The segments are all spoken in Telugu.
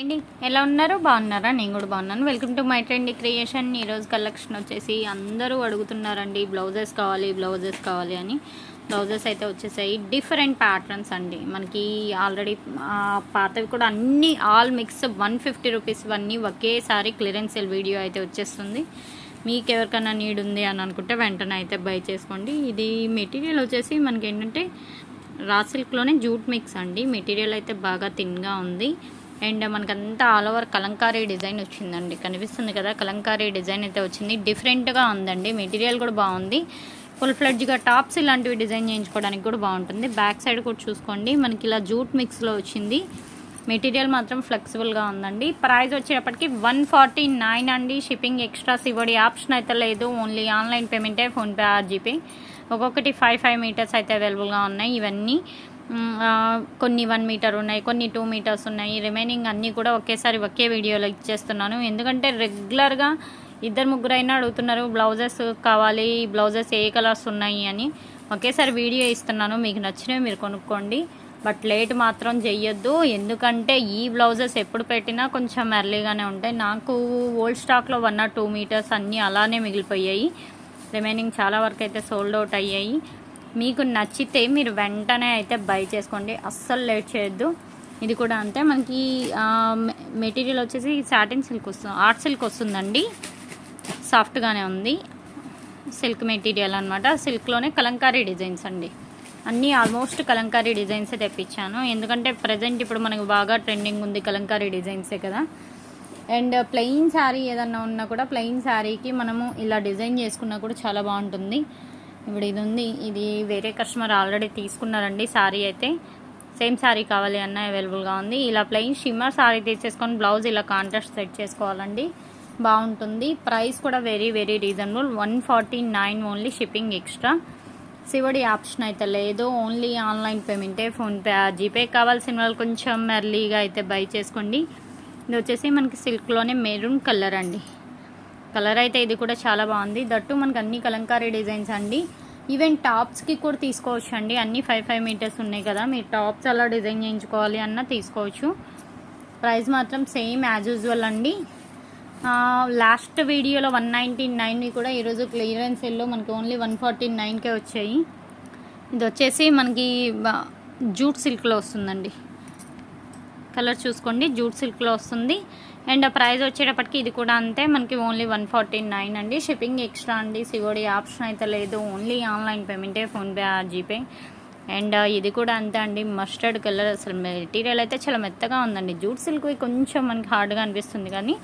అండి ఎలా ఉన్నారు? బాగున్నారా? నేను కూడా బాగున్నాను. Welcome to my trend creation ఈరోజు కలెక్షన్ వచ్చేసి అందరూ అడుగుతున్నారండి బ్లౌజెస్ కావాలి బ్లౌజెస్ కావాలి అని. బ్లౌజెస్ అయితే వచ్చేసాయి. డిఫరెంట్ ప్యాటర్న్స్ అండి. మనకి ఆల్రెడీ పాతవి కూడా అన్ని all mix one fifty rupees అన్నీ ఒకేసారి క్లియరెన్స్ వీడియో అయితే వచ్చేస్తుంది. మీకు ఎవరికైనా నీడ్ ఉంది అని అనుకుంటే వెంటనే అయితే బై చేసుకోండి. ఇది మెటీరియల్ వచ్చేసి మనకి ఏంటంటే రా సిల్క్లోనే జూట్ మిక్స్ అండి. మెటీరియల్ అయితే బాగా థిన్గా ఉంది. అండ్ మనకంతా ఆల్ ఓవర్ కలంకారీ డిజైన్ వచ్చిందండి. కనిపిస్తుంది కదా కలంకారీ డిజైన్ అయితే వచ్చింది. డిఫరెంట్గా ఉందండి. మెటీరియల్ కూడా బాగుంది. ఫుల్ ఫ్లెడ్జ్గా టాప్స్ ఇలాంటివి డిజైన్ చేయించుకోవడానికి కూడా బాగుంటుంది. బ్యాక్ సైడ్ కూడా చూసుకోండి. మనకి ఇలా జూట్ మిక్స్లో వచ్చింది. మెటీరియల్ మాత్రం ఫ్లెక్సిబుల్గా ఉందండి. ప్రైస్ వచ్చేటప్పటికి వన్ ఫార్టీ నైన్ అండి. షిప్పింగ్ ఎక్స్ట్రా ఇవ్వడి ఆప్షన్ అయితే లేదు. ఓన్లీ ఆన్లైన్ పేమెంటే ఫోన్పే ఆర్జీపే ఒక్కొక్కటి ఫైవ్ ఫైవ్ మీటర్స్ అయితే అవైలబుల్గా ఉన్నాయి ఇవన్నీ. కొన్ని వన్ మీటర్ ఉన్నాయి కొన్ని టూ మీటర్స్ ఉన్నాయి. రిమైనింగ్ అన్నీ కూడా ఒకేసారి ఒకే వీడియోలో ఇచ్చేస్తున్నాను. ఎందుకంటే రెగ్యులర్గా ఇద్దరు ముగ్గురైనా అడుగుతున్నారు బ్లౌజెస్ కావాలి బ్లౌజెస్ ఏ కలర్స్ ఉన్నాయి అని. ఒకేసారి వీడియో ఇస్తున్నాను మీకు నచ్చినవి మీరు కొనుక్కోండి. బట్ లేట్ మాత్రం చెయ్యొద్దు. ఎందుకంటే ఈ బ్లౌజెస్ ఎప్పుడు పెట్టినా కొంచెం ఎర్లీగానే ఉంటాయి. నాకు ఓల్డ్ స్టాక్లో వన్ ఆర్ టూ మీటర్స్ అన్నీ అలానే మిగిలిపోయాయి. రిమైనింగ్ చాలా వరకు అయితే సోల్డ్ అవుట్ అయ్యాయి. మీకు నచ్చితే మీరు వెంటనే అయితే బై చేసుకోండి. అస్సలు లేట్ చేయొద్దు. ఇది కూడా అంతే. మనకి మెటీరియల్ వచ్చేసి సాటిన్ సిల్క్ వస్తుంది ఆర్ట్ సిల్క్ వస్తుందండి. సాఫ్ట్గానే ఉంది. సిల్క్ మెటీరియల్ అనమాట సిల్క్లోనే కలంకారీ డిజైన్స్ అండి. అన్నీ ఆల్మోస్ట్ కలంకారీ డిజైన్సే తెప్పించాను. ఎందుకంటే ప్రజెంట్ ఇప్పుడు మనకు బాగా ట్రెండింగ్ ఉంది కలంకారీ డిజైన్సే కదా. అండ్ ప్లెయిన్ శారీ ఏదన్నా ఉన్నా కూడా ప్లెయిన్ శారీకి మనము ఇలా డిజైన్ చేసుకున్నా కూడా చాలా బాగుంటుంది. ఇప్పుడు ఇది ఉంది. ఇది వేరే కస్టమర్ ఆల్రెడీ తీసుకున్నారండి శారీ అయితే. సేమ్ శారీ కావాలి అన్న అవైలబుల్గా ఉంది. ఇలా ప్లెయిన్ షిమ్మర్ శారీ తీసేసుకొని బ్లౌజ్ ఇలా కాంట్రాస్ట్ సెట్ చేసుకోవాలండి. బాగుంటుంది. ప్రైస్ కూడా very very reasonable one forty nine only shipping extra COD option అయితే లేదు. ఓన్లీ ఆన్లైన్ పేమెంటే ఫోన్పే జీపే కావాల్సిన వాళ్ళు కొంచెం ఎర్లీగా అయితే బై చేసుకోండి. ఇది వచ్చేసి మనకి సిల్క్లోనే మెరూన్ కలర్ అండి. కలర్ అయితే ఇది కూడా చాలా బాగుంది. దట్టు మనకు అన్ని కలంకారీ డిజైన్స్ అండి. ఈవెన్ టాప్స్కి కూడా తీసుకోవచ్చు అండి అన్ని ఫైవ్ ఫైవ్ మీటర్స్ ఉన్నాయి కదా. మీరు టాప్స్ అలా డిజైన్ చేయించుకోవాలి అన్న తీసుకోవచ్చు. ప్రైస్ మాత్రం సేమ్ యాజ్ యూజువల్ అండి. లాస్ట్ వీడియోలో వన్ నైంటీ నైన్వి కూడా ఈరోజు క్లియరెన్స్ సెల్లో మనకి ఓన్లీ వన్ ఫార్టీ నైన్కే వచ్చాయి. ఇది వచ్చేసి మనకి జూట్ సిల్క్లో వస్తుందండి. కలర్ చూసుకోండి. జూట్ సిల్క్లో వస్తుంది. అండ్ ప్రైస్ వచ్చేటప్పటికి ఇది కూడా అంతే. మనకి ఓన్లీ వన్ ఫార్టీ నైన్ అండి. షిప్పింగ్ ఎక్స్ట్రా అండి. సివోడి ఆప్షన్ అయితే లేదు. ఓన్లీ ఆన్లైన్ పేమెంటే ఫోన్పే జీపే. అండ్ ఇది కూడా అంతే అండి. మస్టర్డ్ కలర్ అసలు మెటీరియల్ అయితే చాలా మెత్తగా ఉందండి. జూట్ సిల్క్ కొంచెం మనకి హార్డ్గా అనిపిస్తుంది కానీ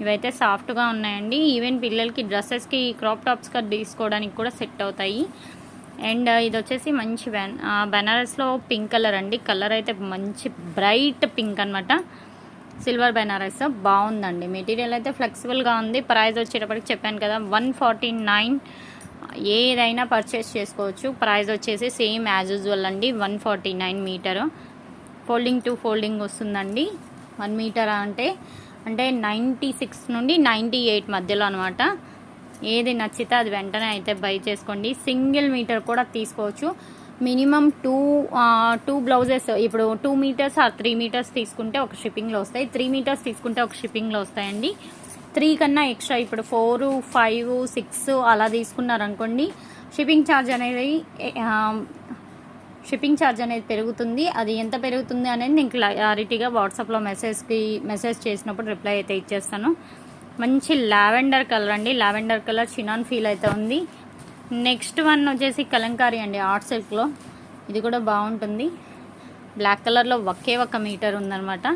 ఇవైతే సాఫ్ట్గా ఉన్నాయండి. ఈవెన్ పిల్లలకి డ్రెస్సెస్కి క్రాప్ టాప్స్గా తీసుకోవడానికి కూడా సెట్ అవుతాయి. అండ్ ఇది వచ్చేసి మంచి బెన్ ఆ, బెనారస్లో పింక్ కలర్ అండి. కలర్ అయితే మంచి బ్రైట్ పింక్ అనమాట సిల్వర్ బెనారస్. బాగుందండి. మెటీరియల్ అయితే ఫ్లెక్సిబుల్గా ఉంది. ప్రైస్ వచ్చేటప్పటికి చెప్పాను కదా వన్ ఫార్టీ నైన్. ఏదైనా పర్చేస్ చేసుకోవచ్చు. ప్రైస్ వచ్చేసి సేమ్ యాజ్ యూజువల్ అండి one forty nine metre. Folding to folding వస్తుందండి. వన్ మీటర్ అంటే అంటే నైంటీ సిక్స్ నుండి నైంటీ ఎయిట్ మధ్యలో అనమాట ఏది నచ్చితే అది వెంటనే అయితే బై చేసుకోండి. సింగిల్ మీటర్ కూడా తీసుకోవచ్చు. మినిమం టూ టూ బ్లౌజెస్ ఇప్పుడు టూ మీటర్స్ ఆ త్రీ మీటర్స్ తీసుకుంటే ఒక షిప్పింగ్లో వస్తాయి. త్రీ మీటర్స్ తీసుకుంటే ఒక షిప్పింగ్లో వస్తాయండి. త్రీ కన్నా ఎక్స్ట్రా ఇప్పుడు ఫోర్ ఫైవ్ సిక్స్ అలా తీసుకున్నారనుకోండి షిప్పింగ్ ఛార్జ్ అనేది షిప్పింగ్ ఛార్జ్ అనేది పెరుగుతుంది. అది ఎంత పెరుగుతుంది అనేది నేను క్లారిటీగా వాట్సాప్లో మెసేజ్కి మెసేజ్ చేసినప్పుడు రిప్లై అయితే ఇచ్చేస్తాను. మంచి లావెండర్ కలర్ అండి. లావెండర్ కలర్ చినాన్ ఫీల్ అయితే ఉంది నెక్స్ట్ వన్ వచ్చేసి కలంకారీ అండి ఆర్ట్ సిల్క్లో ఇది కూడా బాగుంటుంది. బ్లాక్ కలర్లో ఒకే ఒక మీటర్ ఉందనమాట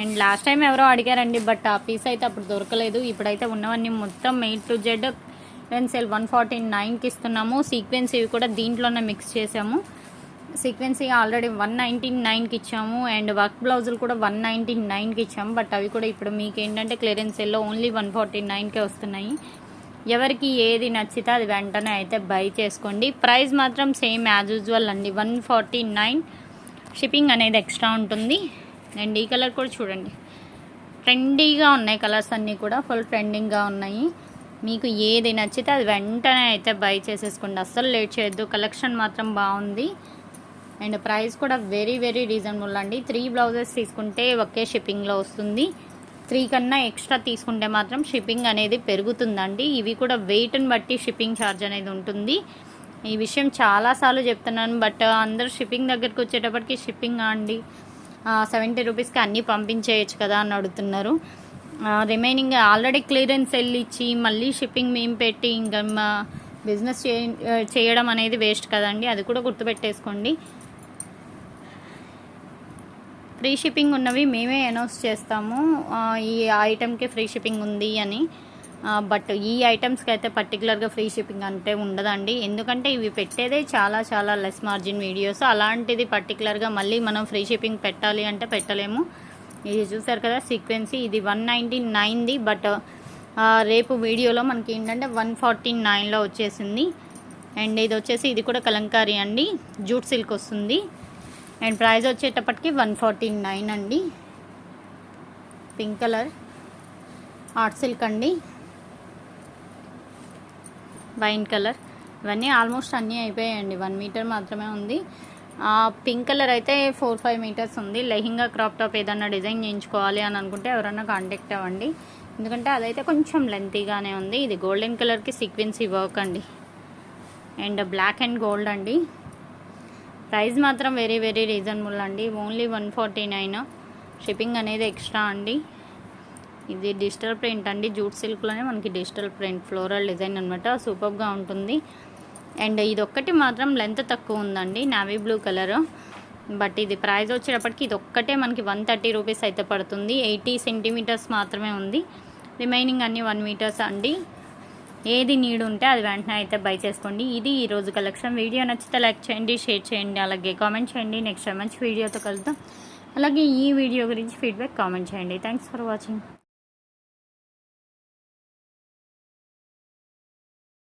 అండ్ లాస్ట్ టైం ఎవరో అడిగారండి బట్ ఆ పీస్ అయితే అప్పుడు దొరకలేదు. ఇప్పుడైతే ఉన్నవన్నీ మొత్తం A to Z pencil one forty నైన్కి ఇస్తున్నాము. సీక్వెన్స్ ఇవి కూడా దీంట్లోనే మిక్స్ చేసాము. సీక్వెన్సీ ఆల్రెడీ వన్ నైంటీ నైన్కి ఇచ్చాము. అండ్ వర్క్ బ్లౌజులు కూడా వన్ నైంటీ నైన్కి ఇచ్చాము. బట్ అవి కూడా ఇప్పుడు మీకు ఏంటంటే క్లియరెన్స్ సేల్లో ఓన్లీ వన్ ఫార్టీ నైన్కే వస్తున్నాయి. ఎవరికి ఏది నచ్చితే అది వెంటనే అయితే బై చేసుకోండి. ప్రైస్ మాత్రం సేమ్ యాజ్ యూజువల్ అండి. వన్ ఫార్టీ నైన్ షిప్పింగ్ అనేది ఎక్స్ట్రా ఉంటుంది. అండ్ ఈ కలర్ కూడా చూడండి. ట్రెండీగా ఉన్నాయి కలర్స్ అన్నీ కూడా. ఫుల్ ట్రెండింగ్గా ఉన్నాయి. మీకు ఏది నచ్చితే అది వెంటనే అయితే బై చేసేసుకోండి. అస్సలు లేట్ చేయొద్దు. కలెక్షన్ మాత్రం బాగుంది. అండ్ ప్రైస్ కూడా వెరీ వెరీ రీజనబుల్ అండి. త్రీ బ్లౌజెస్ తీసుకుంటే ఒకే షిప్పింగ్లో వస్తుంది. త్రీ కన్నా ఎక్స్ట్రా తీసుకుంటే మాత్రం షిప్పింగ్ అనేది పెరుగుతుందండి. ఇవి కూడా వెయిట్ని బట్టి షిప్పింగ్ ఛార్జ్ అనేది ఉంటుంది. ఈ విషయం చాలాసార్లు చెప్తున్నాను బట్ అందరూ షిప్పింగ్ దగ్గరికి వచ్చేటప్పటికి షిప్పింగ్ అండి? సెవెంటీ రూపీస్కి అన్నీ పంపించేయచ్చు కదా అని అడుగుతున్నారు. రిమైనింగ్ ఆల్రెడీ క్లియరెన్స్ వెళ్ళిచ్చి మళ్ళీ షిప్పింగ్ మేము పెట్టి ఇంకా మా బిజినెస్ చేయడం అనేది వేస్ట్ కదండి. అది కూడా గుర్తుపెట్టేసుకోండి. ఫ్రీ షిప్పింగ్ ఉన్నవి మేమే అనౌన్స్ చేస్తాము. ఆ, ఈ ఐటెంకి ఫ్రీ షిప్పింగ్ ఉంది అని. బట్ ఈ ఐటమ్స్కి అయితే పర్టికులర్గా ఫ్రీ షిప్పింగ్ అంటే ఉండదండి. ఎందుకంటే ఇవి పెట్టేదే చాలా చాలా లెస్ మార్జిన్ వీడియోస్. అలాంటిది పర్టికులర్గా మళ్ళీ మనం ఫ్రీ షిప్పింగ్ పెట్టాలి అంటే పెట్టలేము. ఇది చూసారు కదా సీక్వెన్సీ. ఇది వన్ నైంటీ నైన్ది బట్ రేపు వీడియోలో మనకి ఏంటంటే వన్ ఫార్టీ నైన్లో వచ్చేసింది. అండ్ ఇది వచ్చేసి ఇది కూడా కలంకారీ అండి. జూట్ సిల్క్ వస్తుంది. అండ్ ప్రైస్ వచ్చేటప్పటికి వన్ ఫార్టీ నైన్ అండి. Pink colour. ఆర్ట్ సిల్క్ అండి. Wine colour. ఇవన్నీ ఆల్మోస్ట్ అన్నీ అయిపోయాయండి. వన్ మీటర్ మాత్రమే ఉంది. పింక్ కలర్ అయితే ఫోర్ ఫైవ్ మీటర్స్ ఉంది. లెహింగా క్రాప్ టాప్ ఏదన్నా డిజైన్ చేయించుకోవాలి అని అనుకుంటే ఎవరన్నా కాంటాక్ట్ అవ్వండి. ఎందుకంటే అదైతే కొంచెం లెంతీగానే ఉంది. ఇది గోల్డెన్ కలర్కి సీక్వెన్సీ వర్క్ అండి. అండ్ బ్లాక్ అండ్ గోల్డ్ అండి. ప్రైస్ మాత్రం వెరీ వెరీ రీజనబుల్ అండి. Only one forty nine shipping అనేది ఎక్స్ట్రా అండి. ఇది డిజిటల్ ప్రింట్ అండి. జూట్ సిల్క్లోనే మనకి డిజిటల్ ప్రింట్ ఫ్లోరల్ డిజైన్ అనమాట సూపర్గా ఉంటుంది. అండ్ ఇది మాత్రం లెంత్ తక్కువ ఉందండి. నావీ బ్లూ కలర్ బట్ ఇది ప్రైస్ వచ్చేటప్పటికి ఇది ఒక్కటే మనకి వన్ థర్టీ రూపీస్ అయితే పడుతుంది. ఎయిటీ సెంటీమీటర్స్ మాత్రమే ఉంది. రిమైనింగ్ అన్ని వన్ మీటర్స్ అండి. ఏది నీడ్ ఉంటే అది వెంటనే అయితే బై చేసుకోండి. ఇది ఈ రోజు కలెక్షన్ వీడియో నచ్చితే లైక్ చేయండి షేర్ చేయండి అలాగే కామెంట్ చేయండి. నెక్స్ట్ మంచి వీడియోతో కలుద్దాం. అలాగే ఈ వీడియో గురించి ఫీడ్బ్యాక్ కామెంట్ చేయండి. Thanks for watching